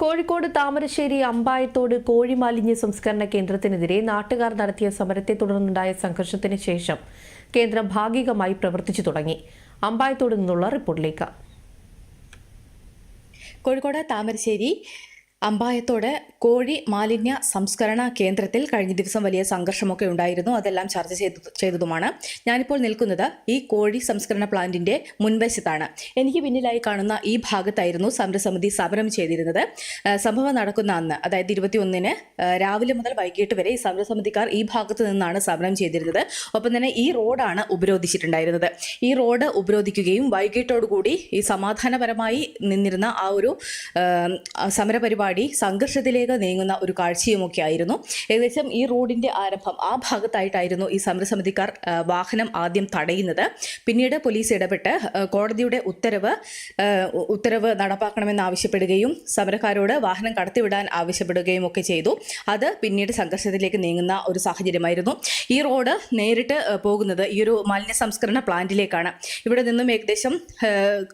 കോഴിക്കോട് താമരശ്ശേരി അമ്പായത്തോട് കോഴി മാലിന്യ സംസ്കരണ കേന്ദ്രത്തിനെതിരെ നാട്ടുകാർ നടത്തിയ സമരത്തെ തുടർന്നുണ്ടായ സംഘർഷത്തിന് ശേഷം കേന്ദ്രം ഭാഗികമായി പ്രവർത്തിച്ചു തുടങ്ങി. അമ്പായത്തോട് നിന്നുള്ള റിപ്പോർട്ടിലേക്ക്. കോഴിക്കോട് താമരശ്ശേരി അമ്പായത്തോട് കോഴി മാലിന്യ സംസ്കരണ കേന്ദ്രത്തിൽ കഴിഞ്ഞ ദിവസം വലിയ സംഘർഷമൊക്കെ ഉണ്ടായിരുന്നു. അതെല്ലാം ചർച്ച ചെയ്തു ചെയ്തതുമാണ്. ഞാനിപ്പോൾ നിൽക്കുന്നത് ഈ കോഴി സംസ്കരണ പ്ലാന്റിന്റെ മുൻവശത്താണ്. എനിക്ക് പിന്നിലായി കാണുന്ന ഈ ഭാഗത്തായിരുന്നു സമരസമിതി സമരം ചെയ്തിരുന്നത്. സംഭവം നടക്കുന്ന അന്ന് അതായത് ഇരുപത്തിയൊന്നിന് രാവിലെ മുതൽ വൈകിട്ട് വരെ ഈ സമരസമിതിക്കാർ ഈ ഭാഗത്ത് നിന്നാണ് സമരം ചെയ്തിരുന്നത്. ഒപ്പം തന്നെ ഈ റോഡാണ് ഉപരോധിച്ചിട്ടുണ്ടായിരുന്നത്. ഈ റോഡ് ഉപരോധിക്കുകയും വൈകിട്ടോടുകൂടി ഈ സമാധാനപരമായി നിന്നിരുന്ന ആ ഒരു ആ, സമരപരിപാടി സംഘർഷത്തിലേക്ക് നീങ്ങുന്ന ഒരു കാഴ്ചയുമൊക്കെ ആയിരുന്നു ഏകദേശം ഈ റോഡിന്റെ ആരംഭം ആ ഭാഗത്തായിട്ടായിരുന്നു ഈ സമരസമിതിക്കാർ വാഹനം ആദ്യം തടയുന്നത്. പിന്നീട് പോലീസ് ഇടപെട്ട് കോടതിയുടെ ഉത്തരവ് ഉത്തരവ് നടപ്പാക്കണമെന്ന് ആവശ്യപ്പെടുകയും സമരക്കാരോട് വാഹനം കടത്തിവിടാൻ ആവശ്യപ്പെടുകയും ഒക്കെ ചെയ്തു. അത് പിന്നീട് സംഘർഷത്തിലേക്ക് നീങ്ങുന്ന ഒരു സാഹചര്യമായിരുന്നു. ഈ റോഡ് നേരിട്ട് പോകുന്നത് ഈ ഒരു മാലിന്യ സംസ്കരണ പ്ലാന്റിലേക്കാണ്. ഇവിടെ നിന്നും ഏകദേശം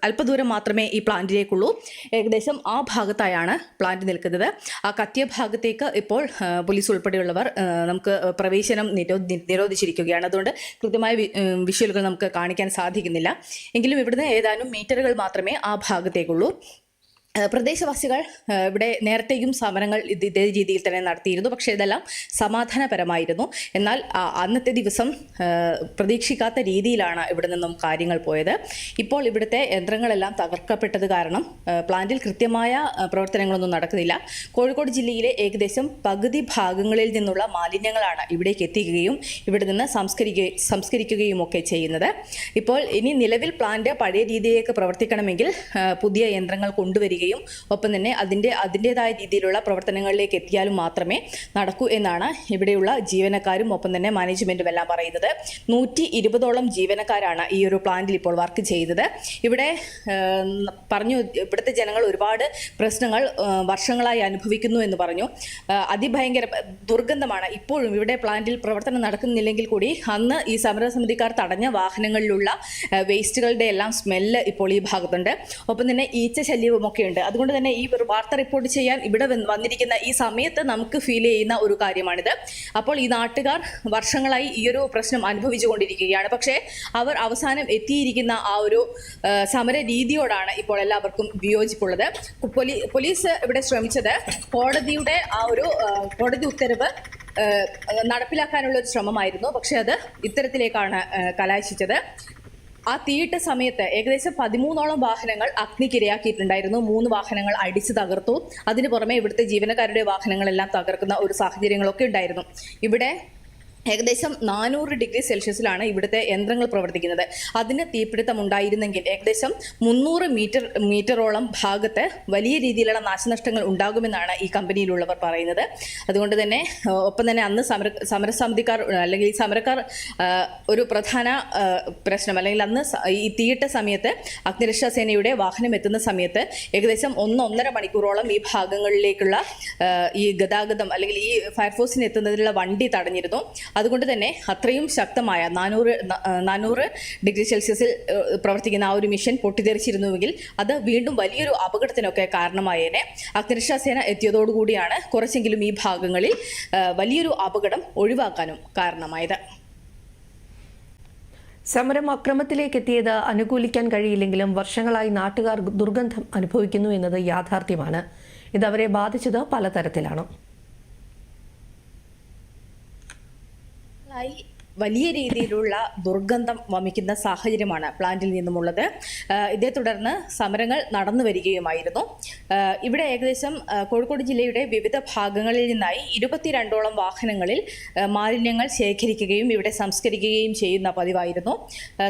അല്പദൂരം മാത്രമേ ഈ പ്ലാന്റിലേക്കുള്ളൂ. ഏകദേശം ആ ഭാഗത്തായാണ് പ്ലാന്റ് നിൽക്കുന്നത്. ആ കത്തിയ ഭാഗത്തേക്ക് ഇപ്പോൾ പോലീസ് ഉൾപ്പെടെയുള്ളവർ നമുക്ക് പ്രവേശനം നിരോ നിരോധിച്ചിരിക്കുകയാണ്. അതുകൊണ്ട് കൃത്യമായ വിഷ്വലുകൾ നമുക്ക് കാണിക്കാൻ സാധിക്കുന്നില്ല. എങ്കിലും ഇവിടുന്ന് ഏതാനും മീറ്ററുകൾ മാത്രമേ ആ ഭാഗത്തേക്കുള്ളൂ. പ്രദേശവാസികൾ ഇവിടെ നേരത്തെയും സമരങ്ങൾ ഇതേ രീതിയിൽ തന്നെ നടത്തിയിരുന്നു. പക്ഷേ ഇതെല്ലാം സമാധാനപരമായിരുന്നു. എന്നാൽ അന്നത്തെ ദിവസം പ്രതീക്ഷിക്കാത്ത രീതിയിലാണ് ഇവിടെ നിന്നും കാര്യങ്ങൾ പോയത്. ഇപ്പോൾ ഇവിടുത്തെ യന്ത്രങ്ങളെല്ലാം തകർക്കപ്പെട്ടത് കാരണം പ്ലാന്റിൽ കൃത്യമായ പ്രവർത്തനങ്ങളൊന്നും നടക്കുന്നില്ല. കോഴിക്കോട് ജില്ലയിലെ ഏകദേശം പകുതി ഭാഗങ്ങളിൽ നിന്നുള്ള മാലിന്യങ്ങളാണ് ഇവിടേക്ക് എത്തിക്കുകയും ഇവിടെ നിന്ന് സംസ്കരിക്കുക സംസ്കരിക്കുകയും ഒക്കെ ചെയ്യുന്നത്. ഇപ്പോൾ ഇനി നിലവിൽ പ്ലാന്റ് പഴയ രീതിയിലേക്ക് പ്രവർത്തിക്കണമെങ്കിൽ പുതിയ യന്ത്രങ്ങൾ കൊണ്ടുവരികയും ഒപ്പം തന്നെ അതിന്റെ അതിന്റെതായ രീതിയിലുള്ള പ്രവർത്തനങ്ങളിലേക്ക് എത്തിയാലും മാത്രമേ നടക്കൂ എന്നാണ് ഇവിടെയുള്ള ജീവനക്കാരും ഒപ്പം തന്നെ മാനേജ്മെന്റും എല്ലാം പറയുന്നത്. നൂറ്റി ഇരുപതോളം ജീവനക്കാരാണ് ഈ ഒരു പ്ലാന്റിൽ ഇപ്പോൾ വർക്ക് ചെയ്തത്. ഇവിടെ പറഞ്ഞു ഇവിടുത്തെ ജനങ്ങൾ ഒരുപാട് പ്രശ്നങ്ങൾ വർഷങ്ങളായി അനുഭവിക്കുന്നു എന്ന് പറഞ്ഞു. അതിഭയങ്കര ദുർഗന്ധമാണ്. ഇപ്പോഴും ഇവിടെ പ്ലാന്റിൽ പ്രവർത്തനം നടക്കുന്നില്ലെങ്കിൽ കൂടി അന്ന് ഈ സമരസമിതിക്കാർ തടഞ്ഞ വാഹനങ്ങളിലുള്ള വേസ്റ്റുകളുടെ എല്ലാം സ്മെല്ല് ഇപ്പോൾ ഈ ഭാഗത്തുണ്ട്. ഒപ്പം തന്നെ ഈച്ച ശല്യവും ഒക്കെ ഉണ്ട് അതുകൊണ്ട് തന്നെ ഈ വാർത്ത റിപ്പോർട്ട് ചെയ്യാൻ ഇവിടെ വന്നിരിക്കുന്ന ഈ സമയത്ത് നമുക്ക് ഫീൽ ചെയ്യുന്ന ഒരു കാര്യമാണിത്. അപ്പോൾ ഈ നാട്ടുകാർ വർഷങ്ങളായി ഈ ഒരു പ്രശ്നം അനുഭവിച്ചുകൊണ്ടിരിക്കുകയാണ്. പക്ഷേ അവർ അവസാനം എത്തിയിരിക്കുന്ന ആ ഒരു സമര രീതിയോടാണ് ഇപ്പോൾ എല്ലാവർക്കും വിയോജിപ്പുള്ളത്. പോലീ പോലീസ് ഇവിടെ ശ്രമിച്ചത് കോടതിയുടെ ആ ഒരു കോടതി ഉത്തരവ് നടപ്പിലാക്കാനുള്ള ഒരു ശ്രമമായിരുന്നു. പക്ഷെ അത് ഇത്തരത്തിലേക്കാണ് കലാശിച്ചത്. ആ തീയിട്ട സമയത്ത് ഏകദേശം പതിമൂന്നോളം വാഹനങ്ങൾ അഗ്നിക്കിരയാക്കിയിട്ടുണ്ടായിരുന്നു. മൂന്ന് വാഹനങ്ങൾ അടിച്ചു തകർത്തു. അതിനു പുറമെ ഇവിടുത്തെ ജീവനക്കാരുടെ വാഹനങ്ങളെല്ലാം തകർക്കുന്ന ഒരു സാഹചര്യങ്ങളൊക്കെ ഉണ്ടായിരുന്നു. ഇവിടെ ഏകദേശം നാനൂറ് ഡിഗ്രി സെൽഷ്യസിലാണ് ഇവിടുത്തെ യന്ത്രങ്ങൾ പ്രവർത്തിക്കുന്നത്. അതിന് തീപിടുത്തം ഉണ്ടായിരുന്നെങ്കിൽ ഏകദേശം മുന്നൂറ് മീറ്റർ മീറ്ററോളം ഭാഗത്ത് വലിയ രീതിയിലുള്ള നാശനഷ്ടങ്ങൾ ഉണ്ടാകുമെന്നാണ് ഈ കമ്പനിയിലുള്ളവർ പറയുന്നത്. അതുകൊണ്ട് തന്നെ ഒപ്പം തന്നെ അന്ന് സമര സമരസമിതിക്കാർ അല്ലെങ്കിൽ ഈ സമരക്കാർ ഒരു പ്രധാന പ്രശ്നം അല്ലെങ്കിൽ അന്ന് ഈ തീയിട്ട സമയത്ത് അഗ്നിരക്ഷാ സേനയുടെ വാഹനം എത്തുന്ന സമയത്ത് ഏകദേശം ഒന്ന് ഒന്നര മണിക്കൂറോളം ഈ ഭാഗങ്ങളിലേക്കുള്ള ഈ ഗതാഗതം അല്ലെങ്കിൽ ഈ ഫയർഫോഴ്സിന് എത്തുന്നതിനുള്ള വണ്ടി തടഞ്ഞിരുന്നു. അതുകൊണ്ട് തന്നെ അത്രയും ശക്തമായ നാനൂറ് നാനൂറ് ഡിഗ്രി സെൽഷ്യസിൽ പ്രവർത്തിക്കുന്ന ആ ഒരു മിഷൻ പൊട്ടിത്തെറിച്ചിരുന്നുവെങ്കിൽ അത് വീണ്ടും വലിയൊരു അപകടത്തിനൊക്കെ കാരണമായേനെ. അഗ്നിരക്ഷാ സേന എത്തിയതോടുകൂടിയാണ് കുറച്ചെങ്കിലും ഈ ഭാഗങ്ങളിൽ വലിയൊരു അപകടം ഒഴിവാക്കാനും കാരണമായത്. സമരം അക്രമത്തിലേക്ക് എത്തിയത് അനുകൂലിക്കാൻ കഴിയില്ലെങ്കിലും വർഷങ്ങളായി നാട്ടുകാർ ദുർഗന്ധം അനുഭവിക്കുന്നു എന്നത് യാഥാർത്ഥ്യമാണ്. ഇതവരെ ബാധിച്ചത് പലതരത്തിലാണ്. hay വലിയ രീതിയിലുള്ള ദുർഗന്ധം വമിക്കുന്ന സാഹചര്യമാണ് പ്ലാന്റിൽ നിന്നുമുള്ളത്. ഇതേ തുടർന്ന് സമരങ്ങൾ നടന്നു വരികയുമായിരുന്നു. ഇവിടെ ഏകദേശം കോഴിക്കോട് ജില്ലയുടെ വിവിധ ഭാഗങ്ങളിൽ നിന്നായി ഇരുപത്തിരണ്ടോളം വാഹനങ്ങളിൽ മാലിന്യങ്ങൾ ശേഖരിക്കുകയും ഇവിടെ സംസ്കരിക്കുകയും ചെയ്യുന്ന പതിവായിരുന്നു.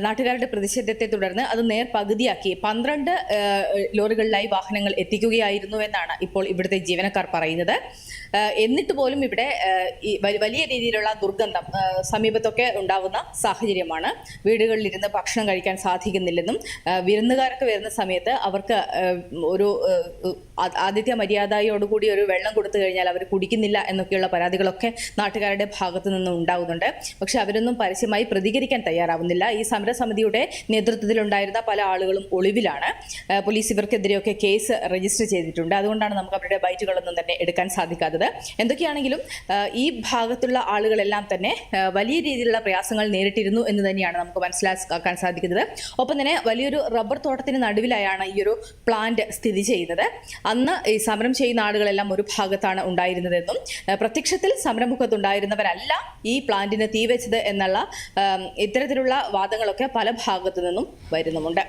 നാട്ടുകാരുടെ പ്രതിഷേധത്തെ തുടർന്ന് അത് നേർ പകുതിയാക്കി. പന്ത്രണ്ട് ലോറികളിലായി വാഹനങ്ങൾ എത്തിക്കുകയായിരുന്നു എന്നാണ് ഇപ്പോൾ ഇവിടുത്തെ ജീവനക്കാർ പറയുന്നത്. എന്നിട്ട് പോലും ഇവിടെ വലിയ രീതിയിലുള്ള ദുർഗന്ധം സമീപത്തൊക്കെ പരാതികളൊക്കെ ഉണ്ടാവുന്ന സാഹചര്യമാണ്. വീടുകളിലിരുന്ന് ഭക്ഷണം കഴിക്കാൻ സാധിക്കുന്നില്ലെന്നും വിരുന്നുകാരൊക്കെ വരുന്ന സമയത്ത് അവർക്ക് ഒരു ആദിത്യ മര്യാദയോടുകൂടി ഒരു വെള്ളം കൊടുത്തു കഴിഞ്ഞാൽ അവർ കുടിക്കുന്നില്ല എന്നൊക്കെയുള്ള പരാതികളൊക്കെ നാട്ടുകാരുടെ ഭാഗത്തു നിന്നും ഉണ്ടാകുന്നുണ്ട് പക്ഷെ അവരൊന്നും പരസ്യമായി പ്രതികരിക്കാൻ തയ്യാറാവുന്നില്ല. ഈ സമരസമിതിയുടെ നേതൃത്വത്തിലുണ്ടായിരുന്ന പല ആളുകളും ഒളിവിലാണ്. പോലീസ് ഇവർക്കെതിരെയൊക്കെ കേസ് രജിസ്റ്റർ ചെയ്തിട്ടുണ്ട്. അതുകൊണ്ടാണ് നമുക്ക് അവരുടെ ബൈറ്റുകളൊന്നും തന്നെ എടുക്കാൻ സാധിക്കാത്തത്. എന്തൊക്കെയാണെങ്കിലും ഈ ഭാഗത്തുള്ള ആളുകളെല്ലാം തന്നെ വലിയ വലിയ രീതിയിലുള്ള പ്രയാസങ്ങൾ നേരിട്ടിരുന്നു എന്ന് തന്നെയാണ് നമുക്ക് മനസ്സിലാക്കാൻ സാധിക്കുന്നത്. ഒപ്പം തന്നെ വലിയൊരു റബ്ബർ തോട്ടത്തിന് നടുവിലായാണ് ഈ ഒരു പ്ലാന്റ് സ്ഥിതി ചെയ്യുന്നത്. അന്ന് ഈ സമരം ചെയ്യുന്ന ആളുകളെല്ലാം ഒരു ഭാഗത്താണ് ഉണ്ടായിരുന്നതെന്നും പ്രത്യക്ഷത്തിൽ സമരമുഖത്തുണ്ടായിരുന്നവരല്ല ഈ പ്ലാന്റിന് തീവച്ചത് എന്നുള്ള ഇത്തരത്തിലുള്ള വാദങ്ങളൊക്കെ പല ഭാഗത്തു നിന്നും വരുന്നുമുണ്ട്.